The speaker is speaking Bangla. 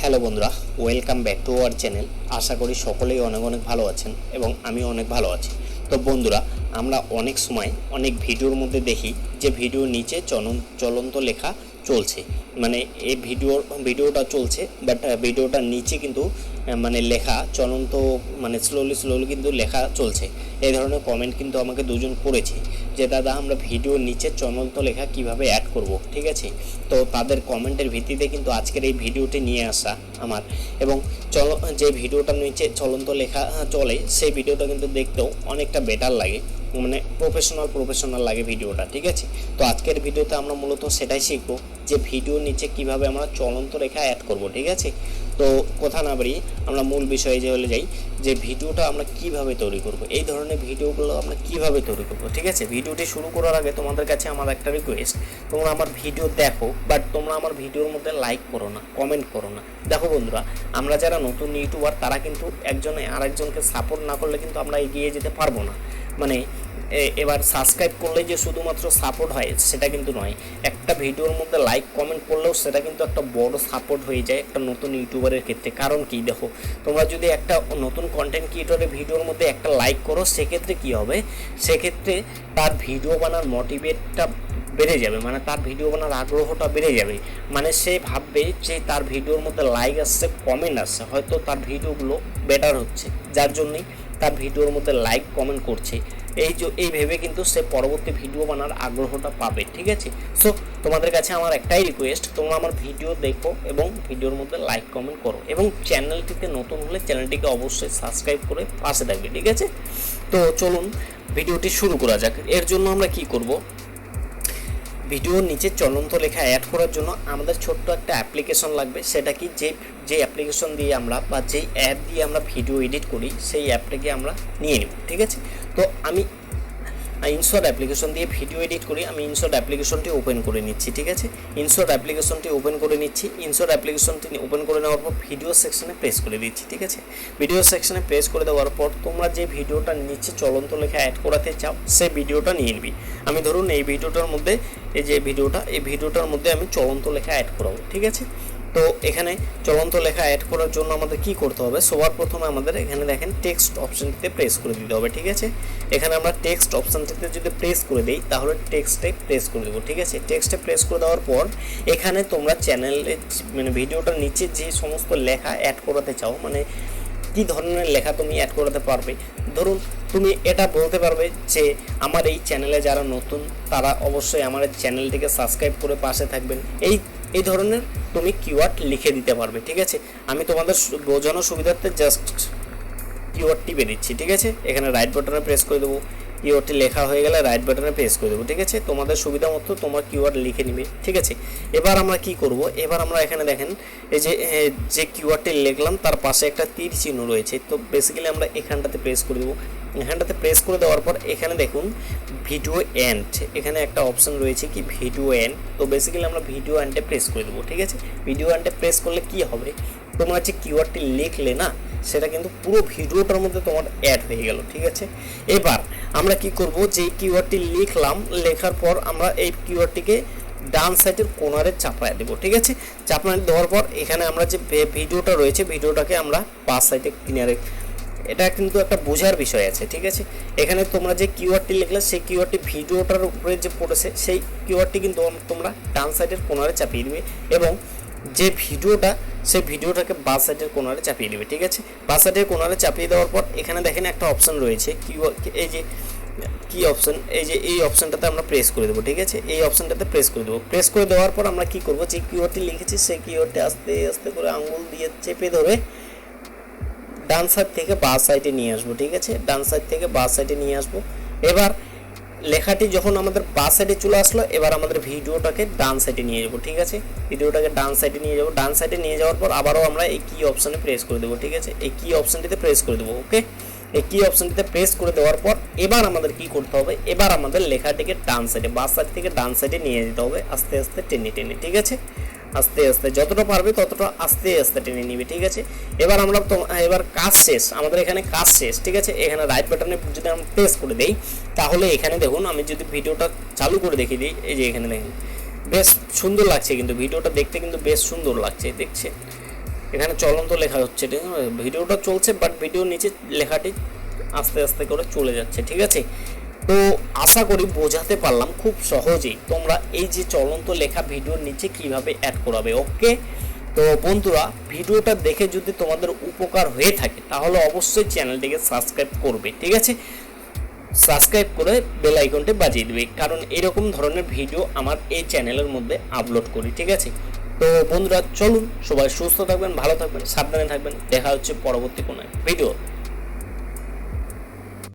হ্যালো বন্ধুরা, welcome back to our channel. আশা করি সকলেই অনেক অনেক ভালো আছেন এবং আমি অনেক ভালো আছি। তো বন্ধুরা, আমরা অনেক সময় অনেক ভিডিওর মধ্যে দেখি যে ভিডিও নিচে চলন, চলন্ত লেখা চলছে। মানে এই ভিডিওর, ভিডিওটা চলছে বাট ভিডিওটার নিচে কিন্তু মানে লেখা চলন্ত মানে স্লোলি স্লোলি কিন্তু লেখা চলছে। এই ধরনের কমেন্ট কিন্তু আমাকে দুজন করেছে যে, দাদা, আমরা ভিডিওর নিচে চলন্ত লেখা কীভাবে অ্যাড করব? ঠিক আছে? তো তাদের কমেন্টের ভিত্তিতে কিন্তু আজকের এই ভিডিওটি নিয়ে আসা আমার। এবং চল, যে ভিডিওটার নিচে চলন্ত লেখা চলে, সেই ভিডিওটা কিন্তু দেখতেও অনেকটা বেটার লাগে। মানে প্রফেশনাল প্রফেশনাল লাগে ভিডিওটা ঠিক আছে? তো আজকের ভিডিওতে আমরা মূলত সেটাই শিখব যে ভিডিওর নিচে কীভাবে আমরা চলন্ত রেখা অ্যাড করব, ঠিক আছে? তো কথা না বাড়িয়ে আমরা মূল বিষয়ে যে হলে যাই, যে ভিডিওটা আমরা কীভাবে তৈরি করব, এই ধরনের ভিডিওগুলো আমরা কীভাবে তৈরি করব, ঠিক আছে? ভিডিওটি শুরু করার আগে তোমাদের কাছে আমার একটা রিকোয়েস্ট তোমরা আমার ভিডিও দেখো বাট তোমরা আমার ভিডিওর মধ্যে লাইক করো না কমেন্ট করো না। দেখো বন্ধুরা, আমরা যারা নতুন ইউটিউবার তারা কিন্তু একজনে আরেকজনকে সাপোর্ট না করলে কিন্তু আমরা এগিয়ে যেতে পারব না। মানে এবার সাবস্ক্রাইব করলে যে শুধুমাত্র সাপোর্ট হয়, সেটা কিন্তু নয়। একটা ভিডিওর মধ্যে লাইক কমেন্ট করলেও সেটা কিন্তু একটা বড় সাপোর্ট হয়ে যায় একটা নতুন ইউটিউবারের ক্ষেত্রে। কারণ কি, দেখো, তোমরা যদি একটা নতুন কন্টেন্ট ক্রিয়েটরের ভিডিওর মধ্যে একটা লাইক করো, সেক্ষেত্রে কি হবে? সেক্ষেত্রে তার ভিডিও বানার মোটিভেটটা বেড়ে যাবে মানে তার ভিডিও বানার আগ্রহটা বেড়ে যাবে। মানে সে ভাববে যে তার ভিডিওর মধ্যে লাইক আসছে কমেন্ট আসছে, হয়তো তার ভিডিওগুলো বেটার হচ্ছে। যার জন্যই তার ভিডিওর মধ্যে লাইক কমেন্ট করছে। এই যে, এই ভেবে কিন্তু সে পরবর্তী ভিডিও বানার আগ্রহটা পাবে, ঠিক আছে? সো তোমাদের কাছে আমার একটাই রিকোয়েস্ট তোমরা আমার ভিডিও দেখো এবং ভিডিওর মধ্যে লাইক কমেন্ট করো এবং চ্যানেলটিতে নতুন হলে চ্যানেলটিকে অবশ্যই সাবস্ক্রাইব করে পাশে থাকবে, ঠিক আছে? তো চলুন ভিডিওটি শুরু করা যাক। এর জন্য আমরা কি করব? ভিডিওর নিচে চলন্ত লেখা অ্যাড করার জন্য আমাদের ছোট্ট একটা অ্যাপ্লিকেশন লাগবে। সেটা কি? যে যে অ্যাপ্লিকেশন দিয়ে আমরা বা যেই অ্যাপ দিয়ে আমরা ভিডিও এডিট করি, সেই অ্যাপটাকে আমরা নিয়ে নিব, ঠিক আছে? তো আমি ইনশর্ট অ্যাপ্লিকেশন দিয়ে ভিডিও এডিট করি আমি ইনশর্ট অ্যাপ্লিকেশনটি ওপেন করে নিচ্ছি, ঠিক আছে? ইনশর্ট অ্যাপ্লিকেশনটি ওপেন করে নিচ্ছি ইনশর্ট অ্যাপ্লিকেশনটি ওপেন করে নেওয়ার পর ভিডিও সেকশনে প্রেস করে দিচ্ছি, ঠিক আছে? ভিডিও সেকশনে প্রেস করে দেওয়ার পর তোমরা যে ভিডিওটা নিচে চলন্ত লেখা অ্যাড করাতে চাও, সেই ভিডিওটা নিয়ে নিবি। আমি ধরুন এই ভিডিওটার মধ্যে, এই যে ভিডিওটা এই ভিডিওটার মধ্যে আমি চলন্ত লেখা অ্যাড করাবো, ঠিক আছে? তো এখানে চলন্ত লেখা অ্যাড করার জন্য আমাদের কি করতে হবে? সবার প্রথমে আমাদের এখানে দেখেন টেক্সট অপশনটিতে প্রেস করে দিতে হবে, ঠিক আছে? এখানে আমরা টেক্সট অপশনটিতে যদি প্রেস করে দিই, তাহলে টেক্সটে প্রেস করে দেবো, ঠিক আছে? টেক্সটে প্রেস করে দেওয়ার পর, এখানে তোমরা চ্যানেলে মানে ভিডিওটার নিচে যে সমস্ত লেখা অ্যাড করাতে চাও মানে কী ধরনের লেখা তুমি অ্যাড করাতে পারবে? ধরুন, তুমি এটা বলতে পারবে যে, আমার এই চ্যানেলে যারা নতুন, তারা অবশ্যই আমার চ্যানেলটিকে সাবস্ক্রাইব করে পাশে থাকবেন। এই এই ধরনের তুমি কিওয়ার্ড লিখে দিতে পারবে, ঠিক আছে? আমি তোমাদের বোঝানোর সুবিধার্থে জাস্ট কিওয়ার্ডটি দিচ্ছি, ঠিক আছে? এখানে রাইট বাটনে প্রেস করে দেবো। কিওয়ার্ডটি লেখা হয়ে গেলে রাইট বাটনে প্রেস করে দেবো, ঠিক আছে? তোমাদের সুবিধা মতো তোমার কিওয়ার্ড লিখে নিবে, ঠিক আছে? এবার আমরা কি করব? এবার আমরা এখানে দেখেন, এই যে যে কিওয়ার্ডটি লিখলাম, তার পাশে একটা তীর চিহ্ন রয়েছে। তো বেসিক্যালি আমরা এখানটাতে প্রেস করে দেবো। এখানটাতে প্রেস করে দেওয়ার পর এখানে দেখুন ভিডিও এন্ড এখানে একটা অপশন রয়েছে কি ভিডিও এন্ড তো বেসিক্যালি আমরা ভিডিও এন্ডে প্রেস করে দেবো, ঠিক আছে? ভিডিও এন্ডে প্রেস করলে কি হবে? তোমরা যে কিওয়ার্ডটি লিখলে না সেটা কিন্তু পুরো ভিডিওটার মধ্যে তোমার অ্যাড হয়ে গেল, ঠিক আছে? এবার আমরা কি করব যে কিওয়ার্ডটি লিখলাম, লেখার পর আমরা এই কিওয়ার্ডটিকে ডান সাইডের কোনারে চাপায় দেবো, ঠিক আছে? চাপায় দেওয়ার পর এখানে আমরা যে ভিডিওটা রয়েছে, ভিডিওটাকে আমরা পাঁচ সাইডে কিনারে এটা কিন্তু একটা বোঝার বিষয় আছে, ঠিক আছে? এখানে তোমরা যে কিওয়ার্ডটি লিখলে, সেই কিওয়ার্ডটি ভিডিওটার উপরে যে পড়েছে, সেই কিওয়ার্ডটি কিন্তু তোমরা ডান সাইডের কোনারে চাপিয়ে দিবে এবং যে ভিডিওটা সেই ভিডিওটাকে বাঁ সাইডের কোনারে চাপিয়ে দেবে, ঠিক আছে? বাঁ সাইডের কোনারে চাপিয়ে দেওয়ার পর এখানে দেখেন একটা অপশন রয়েছে, কি এই যে, কি অপশন এই যে, এই অপশনটাতে আমরা প্রেস করে দেবো, ঠিক আছে? এই অপশনটাতে প্রেস করে দেবো। প্রেস করে দেওয়ার পর আমরা কি করব? যে কিওয়ার্ডটি লিখেছি, সেই কিওয়ার্ডটি আস্তে আস্তে করে আঙুল দিয়ে চেপে ধরে ডান সাইড থেকে বাঁ সাইডে নিয়ে আসব, ঠিক আছে? ডান সাইড থেকে বাঁ সাইডে নিয়ে আসব। এবার লেখাটি যখন আমাদের বাঁ সাইডে চলে আসলো, এবার আমাদের ভিডিওটাকে ডান সাইডে নিয়ে যাব, ঠিক আছে? ভিডিওটাকে ডান সাইডে নিয়ে যাব। ডান সাইডে নিয়ে যাওয়ার পর আবারও আমরা এই কী অপশানে প্রেস করে দেবো, ঠিক আছে? এই কী অপশানটিতে প্রেস করে দেবো ওকে এই কি অপশানটিতে প্রেস করে দেওয়ার পর এবার আমাদের কি করতে হবে? এবার আমাদের লেখাটিকে ডান সাইডে বাস সাইড থেকে ডান সাইডে নিয়ে যেতে হবে, আস্তে আস্তে টেনে টেনে, ঠিক আছে? আস্তে আস্তে, যতটা পারবে ততটা আস্তে আস্তে টেনে নিবে, ঠিক আছে? এবার আমরা তো, এবার কাজ শেষ, আমাদের এখানে কাজ শেষ, ঠিক আছে? এখানে রাইট বাটনে যদি আমরা প্রেস করে দেই, তাহলে এখানে দেখুন, আমি যদি ভিডিওটা চালু করে দেখিয়ে দিই, এই যে এখানে দেখুন, বেশ সুন্দর লাগছে কিন্তু, ভিডিওটা দেখতে কিন্তু বেশ সুন্দর লাগছে, দেখছে? এখানে চলন্ত লেখা হচ্ছে, ঠিক? ভিডিওটা চলছে বাট ভিডিওর নিচে লেখাটি আস্তে আস্তে করে চলে যাচ্ছে, ঠিক আছে? তো আশা করি বোঝাতে পারলাম খুব সহজেই তোমরা এই যে চলন্ত লেখা ভিডিওর নিচে কীভাবে অ্যাড করাবে ওকে তো বন্ধুরা, ভিডিওটা দেখে যদি তোমাদের উপকার হয়ে থাকে, তাহলে অবশ্যই চ্যানেলটিকে সাবস্ক্রাইব করবে, ঠিক আছে? সাবস্ক্রাইব করে বেল আইকনটি বাজিয়ে দেবে, কারণ এরকম ধরনের ভিডিও আমার এই চ্যানেলের মধ্যে আপলোড করি, ঠিক আছে? তো বন্ধুরা, চলুন সবাই সুস্থ থাকবেন, ভালো থাকবেন, সাবধানে থাকবেন, দেখা হচ্ছে পরবর্তী কোনো ভিডিও